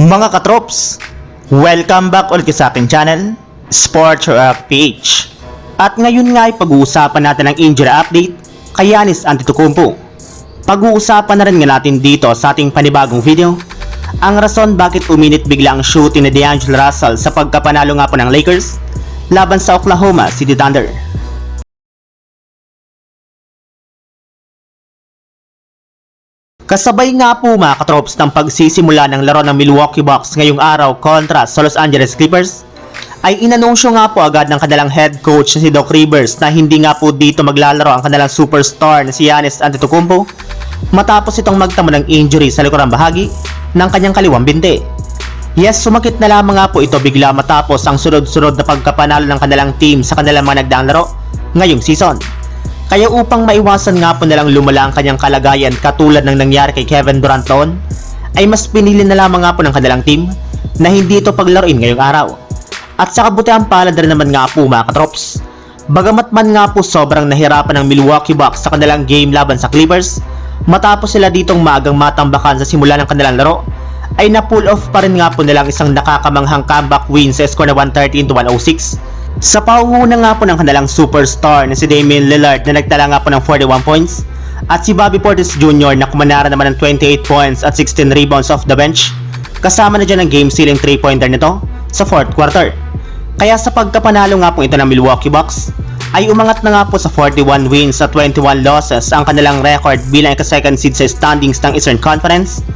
Mga katrops, welcome back ulit sa aking channel, Sports Rock PH. At ngayon nga ay pag-uusapan natin ang injury update kay Giannis Antetokounmpo. Pag-uusapan na rin nga natin dito sa ating panibagong video ang rason bakit uminit bigla ang shooting ni D'Angelo Russell sa pagkapanalo nga po ng Lakers laban sa Oklahoma City Thunder. Kasabay nga po mga katrops ng pagsisimula ng laro ng Milwaukee Bucks ngayong araw kontra sa Los Angeles Clippers, ay inanunsyo nga po agad ng kanilang head coach na si Doc Rivers na hindi nga po dito maglalaro ang kanilang superstar na si Giannis Antetokounmpo matapos itong magtamo ng injury sa likurang bahagi ng kanyang kaliwang binte. Yes, sumakit na lamang nga po ito bigla matapos ang sunod-sunod na pagkapanalo ng kanilang team sa kanilang mga nagdaang laro ngayong season. Kaya upang maiwasan nga po nilang lumala ang kanyang kalagayan katulad ng nangyari kay Kevin Durant noon, ay mas pinili na lamang nga po ng kanilang team na hindi ito paglaruin ngayong araw. At sa kabutihan palad rin naman nga po mga katrops, bagamat man nga po sobrang nahirapan ng Milwaukee Bucks sa kanilang game laban sa Clippers, matapos sila ditong maagang matambakan sa simula ng kanilang laro, ay na-pull off pa rin nga po nilang isang nakakamanghang comeback win sa score na 113 to 106 sa pauuna nga po ng kanilang superstar na si Damian Lillard na nagtala nga po ng 41 points at si Bobby Portis Jr. na kumanara naman ng 28 points at 16 rebounds off the bench kasama na dyan ang game sealing 3-pointer nito sa 4th quarter. Kaya sa pagkapanalo nga po ito ng Milwaukee Bucks ay umangat na nga po sa 41 wins at 21 losses ang kanilang record bilang ika-second seed sa standings ng Eastern Conference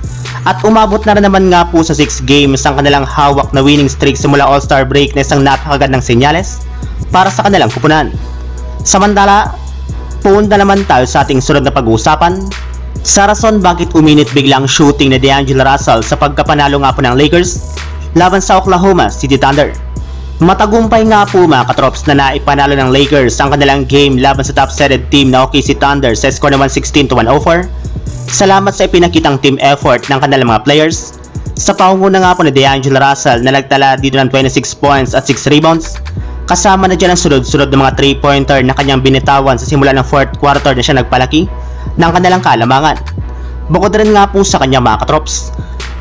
at umabot na rin naman nga po sa 6 games ang kanilang hawak na winning streak simula All-Star break na isang napakagandang senyales para sa kanilang kupunan. Samantala, punta naman tayo sa ating sunod na pag-uusapan sa rason bakit uminit biglang shooting ni D'Angelo Russell sa pagkapanalo nga po ng Lakers laban sa Oklahoma City Thunder. Matagumpay nga po mga katrops na naipanalo ng Lakers ang kanilang game laban sa top-seeded team na OKC Thunder sa score na 116 to 104 Salamat sa ipinakitang team effort ng kanilang mga players. Sa pangunguna nga po ni D'Angelo Russell na nagtala dito ng 26 points at 6 rebounds. Kasama na dyan ang sunod-sunod ng mga 3-pointer na kanyang binitawan sa simula ng 4th quarter na siya nagpalaki ng kanilang kalamangan. Bukod rin nga po sa kanyang mga katrops,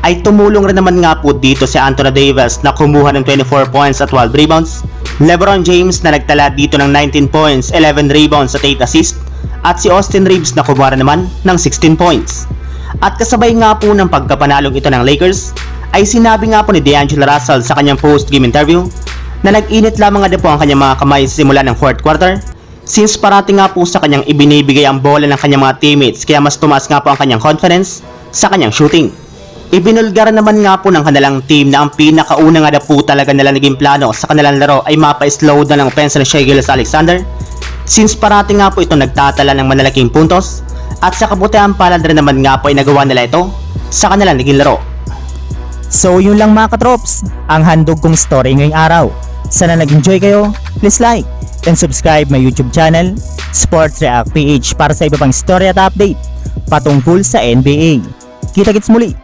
ay tumulong rin naman nga po dito si Anthony Davis na kumuha ng 24 points at 12 rebounds. LeBron James na nagtala dito ng 19 points, 11 rebounds at 8 assists at si Austin Reeves na kumuha naman ng 16 points. At kasabay nga po ng pagkapanalong ito ng Lakers, ay sinabi nga po ni D'Angelo Russell sa kanyang post-game interview na nag-init lamang nga po ang kanyang mga kamay simula ng 4th quarter since parati nga po sa kanyang ibinibigay ang bola ng kanyang mga teammates kaya mas tumaas nga po ang kanyang confidence sa kanyang shooting. Ibinulgar naman nga po ng kanilang team na ang pinakauna nga na po talaga nila naging plano sa kanilang laro ay mapa-slow na ng pensa ni Shea Gillis Alexander since parati nga po ito nagtatala ng malalaking puntos at sa kabutihan palad rin naman nga po ay nagawa nila ito sa kanilang naging laro. So yun lang mga katrops, ang handog kong story ngayong araw. Sana nag-enjoy kayo, please like and subscribe my YouTube channel, Sports React PH para sa iba pang story at update patungkol sa NBA. Kita-kits muli